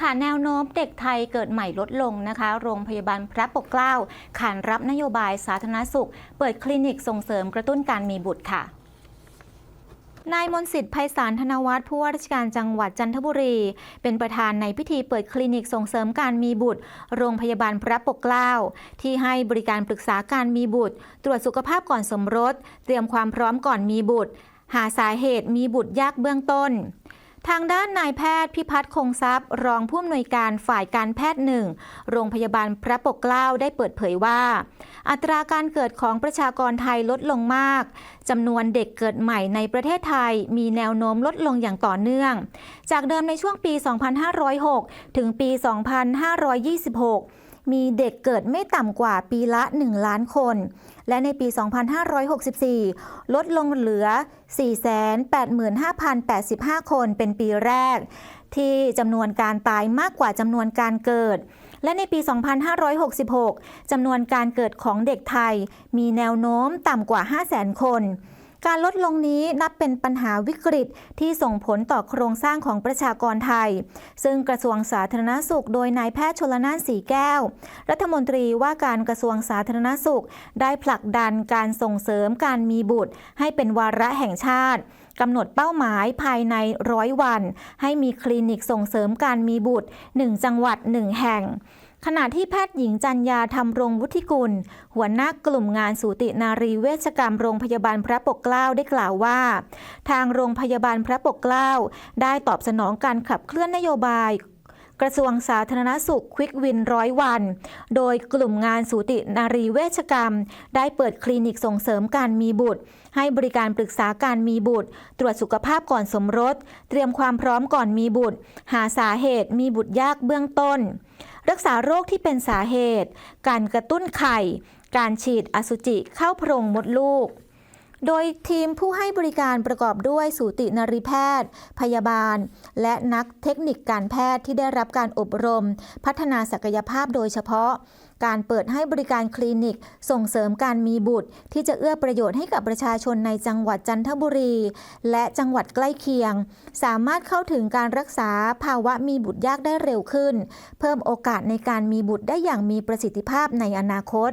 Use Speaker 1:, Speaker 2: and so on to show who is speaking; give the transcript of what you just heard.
Speaker 1: ค่ะแนวโน้มเด็กไทยเกิดใหม่ลดลงนะคะ โรงพยาบาลพระปกเกล้าขานรับนโยบายสาธารณสุข เปิดคลินิกส่งเสริมกระตุ้นการมีบุตรค่ะนายมนสิทธิ์ไพศาลธนวัฒน์ผู้ว่าราชการจังหวัดจันทบุรี เป็นประธานในพิธีเปิดคลินิกส่งเสริมการมีบุตร โรงพยาบาลพระปกเกล้า ที่ให้บริการปรึกษาการมีบุตร ตรวจสุขภาพก่อนสมรส เตรียมความพร้อมก่อนมีบุตร หาสาเหตุมีบุตรยากเบื้องต้น ทางด้านนายแพทย์พิพัฒน์คงทรัพย์ รองผู้อำนวยการฝ่ายการแพทย์หนึ่งโรงพยาบาลพระปกเกล้าได้เปิดเผยว่า อัตราการเกิดของประชากรไทยลดลงมากจำนวนเด็กเกิดใหม่ในประเทศไทยมีแนวโน้มลดลงอย่างต่อเนื่อง จากเดิมในช่วงปี 2506 ถึงปี 2526 มีเด็กเกิดไม่ต่ำกว่าปีละ 1 ล้านคน และในปี 2564 ลดลงเหลือ 485,085 คนเป็นปีแรก ที่จำนวนการตายมากกว่าจำนวนการเกิด และในปี 2566 จำนวนการเกิดของเด็กไทย มีแนวโน้มต่ำกว่า 500,000 คน การลดลงนี้นับเป็นปัญหาวิกฤตที่ส่งผลต่อโครงสร้างของประชากรไทย ซึ่งกระทรวงสาธารณสุข โดยนายแพทย์ชลนานสีแก้ว รัฐมนตรีว่าการกระทรวงสาธารณสุข ได้ผลักดันการส่งเสริมการมีบุตร ให้เป็นวาระแห่งชาติ กำหนดเป้าหมายภายในร้อยวัน ให้มีคลินิกส่งเสริมการมีบุตร 1 จังหวัด 1 แห่งขณะที่แพทย์หญิงจันยาธรรมรงวุฒิกุล หัวหน้ากลุ่มงานสูตินารีเวชกรรมโรงพยาบาลพระปกเกล้าได้กล่าวว่า ทางโรงพยาบาลพระปกเกล้า ได้ตอบสนองการขับเคลื่อนนโยบาย กระทรวงสาธารณสุขควิกวินร้อยวัน โดยกลุ่มงานสูตินารีเวชกรรม ได้เปิดคลินิกส่งเสริมการมีบุตร ให้บริการปรึกษาการมีบุตร ตรวจสุขภาพก่อนสมรส เตรียมความพร้อมก่อนมีบุตร หาสาเหตุมีบุตรยากเบื้องต้น รักษาโรคที่เป็นสาเหตุ การกระตุ้นไข่ การฉีดอสุจิเข้าโพรงมดลูก โดยทีมผู้ให้บริการประกอบด้วยสูตินรีแพทย์ พยาบาล และนักเทคนิคการแพทย์ที่ได้รับการอบรม พัฒนาศักยภาพโดยเฉพาะ การเปิดให้บริการคลินิก ส่งเสริมการมีบุตร ที่จะเอื้อประโยชน์ให้กับประชาชนในจังหวัดจันทบุรี และจังหวัดใกล้เคียง สามารถเข้าถึงการรักษาภาวะมีบุตรยากได้เร็วขึ้น เพิ่มโอกาสในการมีบุตรได้อย่างมีประสิทธิภาพในอนาคต